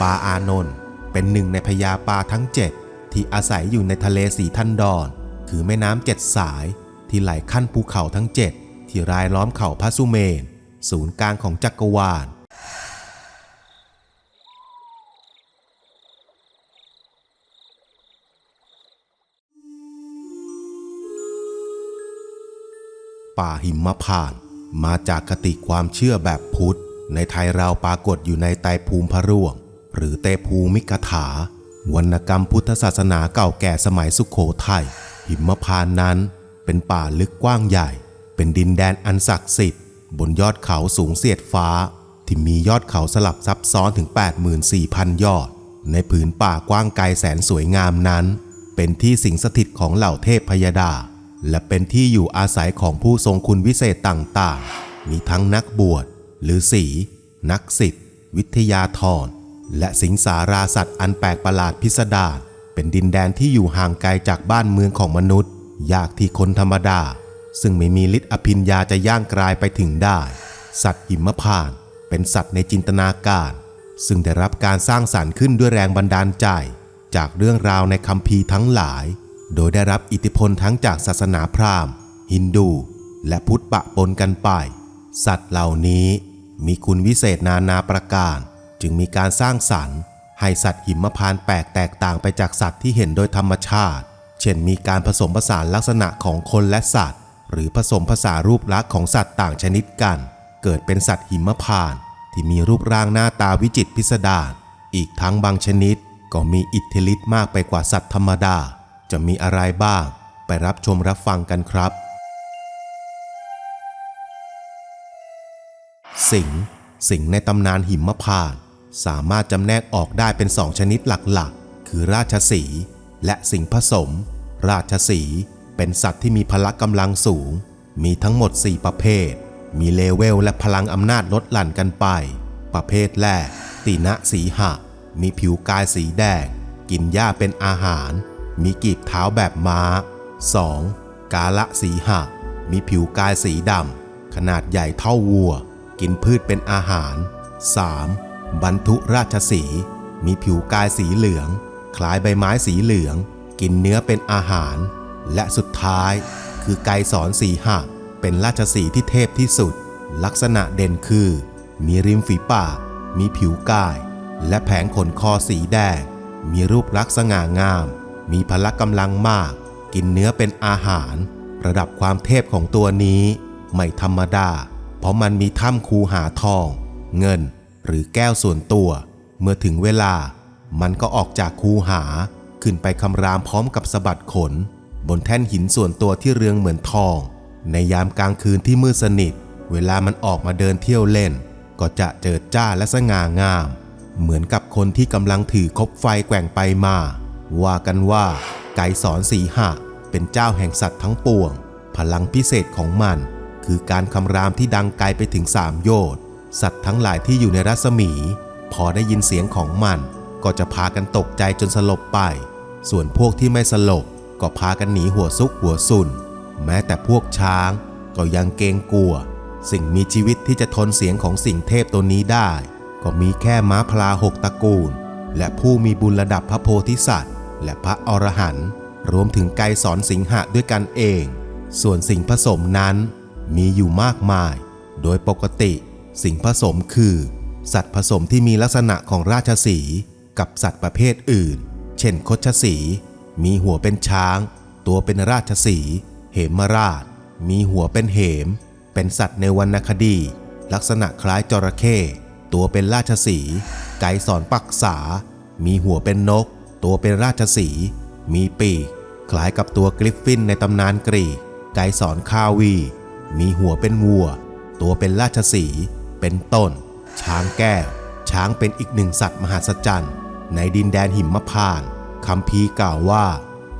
ปลาอานนท์เป็นหนึ่งในพญาปลาทั้งเจ็ดที่อาศัยอยู่ในทะเลสีทันดอน คือแม่น้ำเจ็ดสายที่ไหลขั้นภูเขาทั้งเจ็ดที่รายล้อมเขาพระสุเมน ศูนย์กลางของจักรวาลป่าหิมพาน มาจากคติความเชื่อแบบพุทธ ในไทยเราปรากฏอยู่ในไตภูมิพระร่วง หรือเตภูมิกถาวรรณกรรมพุทธศาสนาเก่าแก่สมัยสุขโขทัยหิมพานต์นั้นเป็นป่าลึกกว้างใหญ่ เป็นดินแดนอันศักดิ์สิทธิ์ บนยอดเขาสูงเสียดฟ้า ที่มียอดเขาสลับซับซ้อนถึง 84,000 ยอด ในผืนป่ากว้างไกลแสนสวยงามนั้น เป็นที่สิงสถิตของเหล่าเทพพยดา และเป็นที่อยู่อาศัยของผู้ทรงคุณวิเศษต่างๆ มีทั้งนักบวชหรือสีนักสิทธิ์วิทยาธร และสิงสาราสัตว์อันแปลกประหลาดพิสดารเป็นดินแดนที่อยู่ห่างไกลจากบ้านเมืองของมนุษย์ ยากที่คนธรรมดา ซึ่งไม่มีฤทธิ์อภิญญาจะย่างกลายไปถึงได้ สัตว์หิมพานต์เป็นสัตว์ในจินตนาการ ซึ่งได้รับการสร้างสรรค์ขึ้นด้วยแรงบันดาลใจ จากเรื่องราวในคัมภีร์ทั้งหลาย โดยได้รับอิทธิพลทั้งจากศาสนาพราหมณ์ ฮินดู และพุทธปะปนกันไป สัตว์เหล่านี้มีคุณวิเศษนานาประการ จึงมีการสร้างสรรค์ ให้สัตว์หิมพานต์แปลกแตกต่างไปจากสัตว์ที่เห็นโดยธรรมชาติ เช่นมีการผสมผสานลักษณะของคนและสัตว์ หรือผสมผสานรูปลักษณ์ของสัตว์ต่างชนิดกัน เกิดเป็นสัตว์หิมพานต์ที่มีรูปร่างหน้าตาวิจิตรพิสดารอีกทั้งบางชนิดก็มีอิทธิฤทธิ์มากไปกว่าสัตว์ธรรมดา จะมีอะไรบ้าง ไปรับชมรับฟังกันครับ สิงสิงในตำนานหิมพานต์ สามารถจำแนกออกได้เป็นสองชนิดหลักๆ คือราชสีและสิงผสม ราชสีเป็นสัตว์ที่มีพละกำลังสูง มีทั้งหมด 4 ประเภท มีเลเวลและพลังอำนาจลดหลั่นกันไป ประเภทแรก ตีนะสีหะ มีผิวกายสีแดง กินหญ้าเป็นอาหาร มีกีบเท้าแบบม้า 2. กาละสีหะ มีผิวกายสีดำขนาดใหญ่เท่าวัว กินพืชเป็นอาหาร 3. บรรทุราชสี มีผิวกายสีเหลือง คล้ายใบไม้สีเหลือง กินเนื้อเป็นอาหาร และสุดท้าย คือไกรสอนสีหะเป็นราชสีที่เทพที่สุด ลักษณะเด่นคือ มีริมฝีปาก มีผิวกาย และแผงขนคอสีแดง มีรูปลักษณ์สง่างาม มีพละกำลังมาก กินเนื้อเป็นอาหาร ระดับความเทพของตัวนี้ ไม่ธรรมดา เพราะมันมีถ้ำคูหาทอง เงิน หรือแก้วส่วนตัว เมื่อถึงเวลา มันก็ออกจากคูหา ขึ้นไปคำรามพร้อมกับสะบัดขน บนแท่นหินส่วนตัวที่เรืองเหมือนทอง ในยามกลางคืนที่มืดสนิท เวลามันออกมาเดินเที่ยวเล่น ก็จะเจิดจ้าและสง่างาม เหมือนกับคนที่กำลังถือคบไฟแกว่งไปมา ว่ากันว่าไก่สอนสีหะเป็นเจ้าแห่งสัตว์ทั้งปวง พลังพิเศษของมัน คือการคำรามที่ดังไกลไปถึงสามโยชน์ สัตว์ทั้งหลายที่อยู่ในรัศมี พอได้ยินเสียงของมัน ก็จะพากันตกใจจนสลบไป ส่วนพวกที่ไม่สลบก็พากันหนีหัวซุกหัวสุนแม้แต่พวกช้างก็ยังเกรงกลัว สิ่งมีชีวิตที่จะทนเสียงของสิ่งเทพตัวนี้ได้ ก็มีแค่ม้าพลาหกตระกูล และผู้มีบุญระดับพระโพธิสัตว์ และพระอรหันต์รวมถึงไกรสอนสิงหะด้วยกันเอง ส่วนสิ่งผสมนั้นมีอยู่มากมาย โดยปกติ สิ่งผสมคือ สัตว์ผสมที่มีลักษณะของราชสีกับสัตว์ประเภทอื่น เช่นคชสี มีหัวเป็นช้าง ตัวเป็นราชสี เหมราช มีหัวเป็นเหม เป็นสัตว์ในวรรณคดี ลักษณะคล้ายจระเข้ ตัวเป็นราชสีไกรสอนปักษา มีหัวเป็นนก ตัวเป็นราชสีมีปีก คล้ายกับตัวกริฟฟินในตำนานกรีกไกรสอนคาวี มีหัวเป็นวัว ตัวเป็นราชสี เป็นต้น ช้างแก้ว ช้างเป็นอีกหนึ่งสัตว์มหัศจรรย์ ในดินแดนหิมพานต์คำพีกล่าวว่า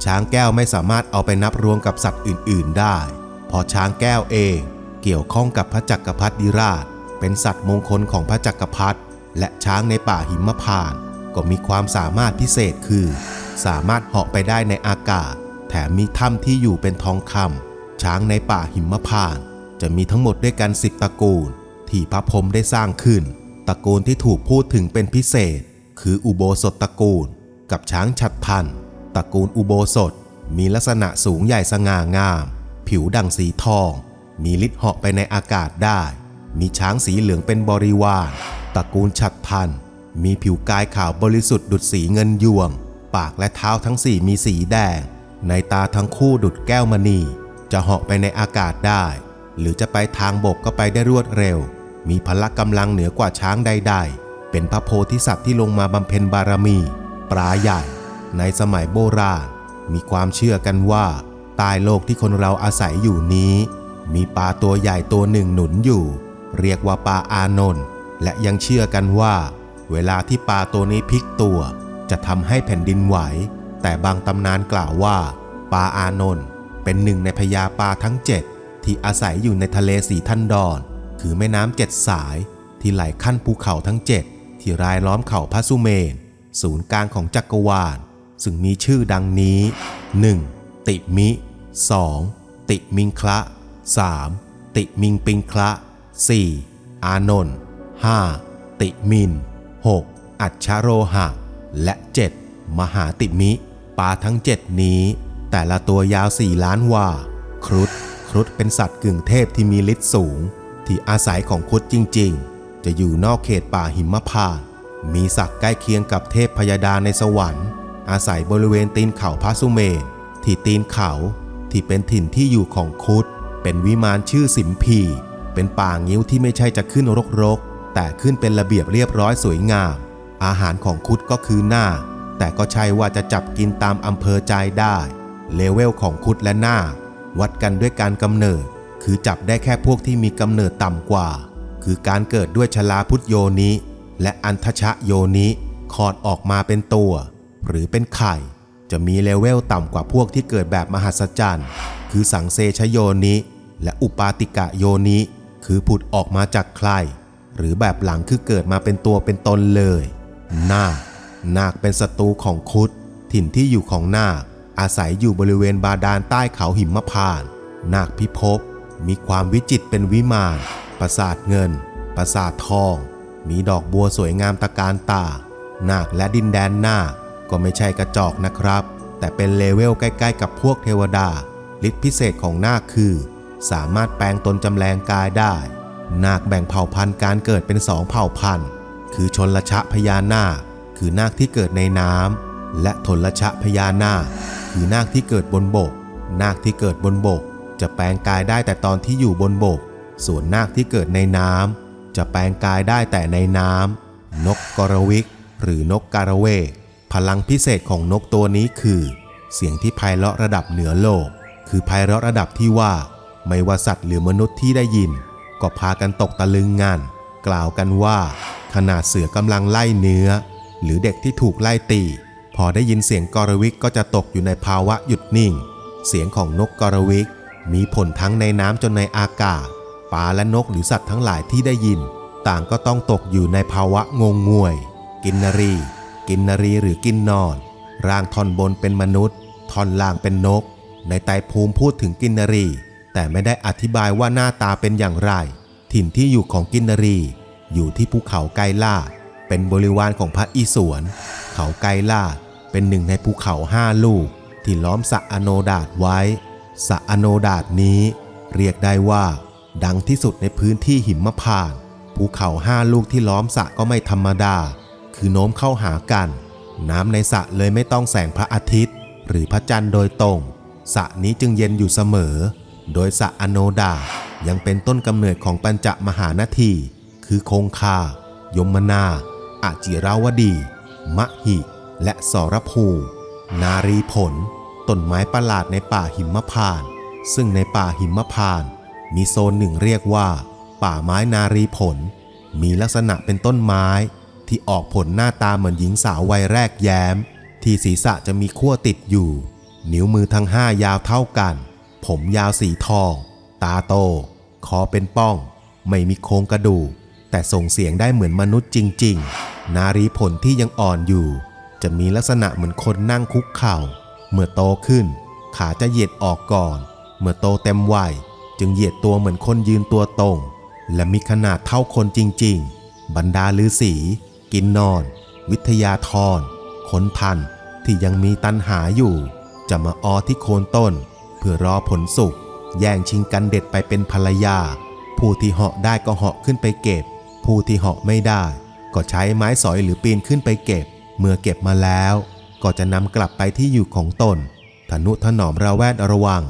ช้างแก้วไม่สามารถเอาไปนับรวมกับสัตว์อื่น ๆ ได้ เพอช้างแก้วเองเกี่ยวข้องกับพระจักรพรรดิราช เป็นสัตว์มงคลของพระจักรพรรดิและช้างในป่าหิมพานต์ก็มีความสามารถพิเศษคือ สามารถเหาะไปได้ในอากาศ แถมมีถ้ำที่อยู่เป็นทองคำช้างในป่าหิมพานต์จะมีทั้งหมดด้วยกันสิบตระกูล ที่พระพรมได้สร้างขึ้น ตระกูลที่ถูกพูดถึงเป็นพิเศษคคืออุโบสถตระกูล กับช้างฉัดพันตระกูลอุโบสถมีลักษณะสูงใหญ่สง่างาม ผิวดังสีทอง มีฤทธิ์เหาะไปในอากาศได้ มีช้างสีเหลืองเป็นบริวารตระกูลฉัดพันมีผิวกายขาวบริสุทธิ์ดุดสีเงินยวง ปากและเท้าทั้งสี่มีสีแดง ในตาทั้งคู่ดุดแก้วมณี จะเหาะไปในอากาศได้ หรือจะไปทางบกก็ไปได้รวดเร็ว มีพละกำลังเหนือกว่าช้างใดๆ เป็นพระโพธิสัตว์ที่ลงมาบำเพ็ญบารมีปลาใหญ่ ในสมัยโบราณ มีความเชื่อกันว่าใต้โลกที่คนเราอาศัยอยู่นี้ มีปลาตัวใหญ่ตัวหนึ่งหนุนอยู่ เรียกว่าปลาอานนท์และยังเชื่อกันว่า เวลาที่ปลาตัวนี้พลิกตัว จะทำให้แผ่นดินไหว แต่บางตำนานกล่าวว่าปลาอานนท์เป็นหนึ่งในพญาปลาทั้งเจ็ดที่อาศัยอยู่ในทะเลสีทันดอน คือแม่น้ำเจ็ดสาย ที่ไหลขั้นภูเขาทั้งเจ็ดที่รายล้อมเขาพระสุเมน ศูนย์กลางของจักรวาล ซึ่งมีชื่อดังนี้ 1. ติมิ 2. ติมิงคละ 3. ติมิงปิงคละ 4. อานนท์ 5. ติมิน 6. อัจฉโรหะ และ 7. มหาติมิ ปลาทั้งเจ็ดนี้ แต่ละตัวยาวสี่ล้านวาครุฑครุฑเป็นสัตว์กึ่งเทพที่มีฤทธิ์สูง ที่อาศัยของครุฑจริงๆ จะอยู่นอกเขตป่าหิมพานต์มีศักดิ์ใกล้เคียงกับเทพพยดาในสวรรค์ อาศัยบริเวณตีนเขาพระสุเมนที่ตีนเขาที่เป็นถิ่นที่อยู่ของครุฑเป็นวิมานชื่อสิมพี เป็นป่างิ้วที่ไม่ใช่จะขึ้นรกๆ แต่ขึ้นเป็นระเบียบเรียบร้อยสวยงาม อาหารของครุฑก็คือหน้า แต่ก็ใช่ว่าจะจับกินตามอำเภอใจได้ เลเวลของครุฑและหน้า วัดกันด้วยการกำเนิด คือจับได้แค่พวกที่มีกำเนิดต่ำกว่า คือการเกิดด้วยชลาพุทธโยนิและอันทชะโยนิคลอดออกมาเป็นตัว หรือเป็นไข่ จะมีเลเวลต่ำกว่าพวกที่เกิดแบบมหัศจรรย์คือสังเซชโยนิและอุปาติกะโยนิคือผุดออกมาจากใคร หรือแบบหลังคือเกิดมาเป็นตัวเป็นตนเลยนาคนาคเป็นศัตรูของครุฑถิ่นที่อยู่ของนาคอาศัยอยู่บริเวณบาดาลใต้เขาหิมพานต์นาคพิภพ มีความวิจิตเป็นวิมาน ปราสาทเงิน ปราสาททอง มีดอกบัวสวยงามตะการตา นาคและดินแดนนาคก็ไม่ใช่กระจอกนะครับ แต่เป็นเลเวลใกล้ ๆ กับพวกเทวดาฤทธิพิเศษของนาคคือ สามารถแปลงตนจำแรงกายได้ นาคแบ่งเผ่าพันธุ์การเกิดเป็นสองเผ่าพันธุ์ คือชนละชะพญานาค คือนาคที่เกิดในน้ำและทนละชะพญานาค คือนาคที่เกิดบนบก นาคที่เกิดบนบก จะแปลงกายได้แต่ตอนที่อยู่บนบก ส่วนนาคที่เกิดในน้ำจะแปลงกายได้แต่ในน้ำนกกรวิก หรือนกการะเวกพลังพิเศษของนกตัวนี้คือ เสียงที่ไพเราะระดับเหนือโลก คือไพเราะระดับที่ว่า ไม่ว่าสัตว์หรือมนุษย์ที่ได้ยิน ก็พากันตกตะลึงงันกล่าวกันว่า ขนาดเสือกำลังไล่เนื้อ หรือเด็กที่ถูกไล่ตี พอได้ยินเสียงกรวิกก็จะตกอยู่ในภาวะหยุดนิ่ง เสียงของนกกรวิก มีผลทั้งในน้ำจนในอากาศปลาและนกหรือสัตว์ทั้งหลายที่ได้ยิน ต่างก็ต้องตกอยู่ในภาวะงงงวย กินนรี กินนรีหรือกินนอน ร่างท่อนบนเป็นมนุษย์ ท่อนล่างเป็นนก ในไตภูมิพูดถึงกินนรี แต่ไม่ได้อธิบายว่าหน้าตาเป็นอย่างไร ถิ่นที่อยู่ของกินนรี อยู่ที่ภูเขาไกลาดเป็นบริวารของพระอิศวร เขาไกลาดเป็นหนึ่งในภูเขาห้าลูก ที่ล้อมสระอโนดาตไว้ สะอโนดาตนี้เรียกได้ว่าดังที่สุดในพื้นที่หิมพานต์ภูเขาห้าลูกที่ล้อมสะก็ไม่ธรรมดา คือโน้มเข้าหากัน น้ำในสะเลยไม่ต้องแสงพระอาทิตย์ หรือพระจันทร์โดยตรงสะนี้จึงเย็นอยู่เสมอ โดยสะอโนดายังเป็นต้นกำเนิดของปัญจมหานาที คือคงคา ยมนา อาจิราวดี มะหิ และสรภู นารีผล ต้นไม้ประหลาดในป่าหิมพานต์ซึ่งในป่าหิมพานต์มีโซนหนึ่งเรียกว่า ป่าไม้นารีผล มีลักษณะเป็นต้นไม้ที่ออกผลหน้าตาเหมือนหญิงสาววัยแรกแย้ม ที่ศีรษะจะมีขั้วติดอยู่ นิ้วมือทั้งห้ายาวเท่ากัน ผมยาวสีทอง ตาโต คอเป็นป้อง ไม่มีโครงกระดูก แต่ส่งเสียงได้เหมือนมนุษย์จริง ๆ นารีผลที่ยังอ่อนอยู่ จะมีลักษณะเหมือนคนนั่งคุกเข่า เมื่อโตขึ้น ขาจะเหยียดออกก่อน เมื่อโตเต็มวัยจึงเหยียดตัวเหมือนคนยืนตัวตรง และมีขนาดเท่าคนจริง ๆ บรรดาฤาษีกินนอน วิทยาธรคนทันที่ยังมีตันหาอยู่ จะมาออที่โคนต้น เพื่อรอผลสุกแย่งชิงกันเด็ดไปเป็นภรรยา ผู้ที่เหาะได้ก็เหาะขึ้นไปเก็บ ผู้ที่เหาะไม่ได้ ก็ใช้ไม้สอยหรือปีนขึ้นไปเก็บ เมื่อเก็บมาแล้ว ก็จะนำกลับไปที่อยู่ของตนทนุถนอมระแวดระวัง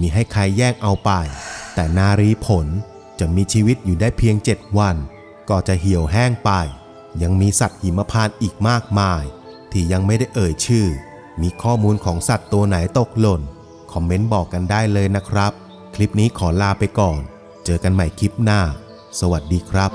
มีให้ใครแย่งเอาไป แต่นารีผลจะมีชีวิตอยู่ได้เพียงเจ็ดวัน ก็จะเหี่ยวแห้งไป ยังมีสัตว์หิมพานต์อีกมากมาย ที่ยังไม่ได้เอ่ยชื่อ มีข้อมูลของสัตว์ตัวไหนตกหล่น คอมเมนต์บอกกันได้เลยนะครับ คลิปนี้ขอลาไปก่อน เจอกันใหม่คลิปหน้า สวัสดีครับ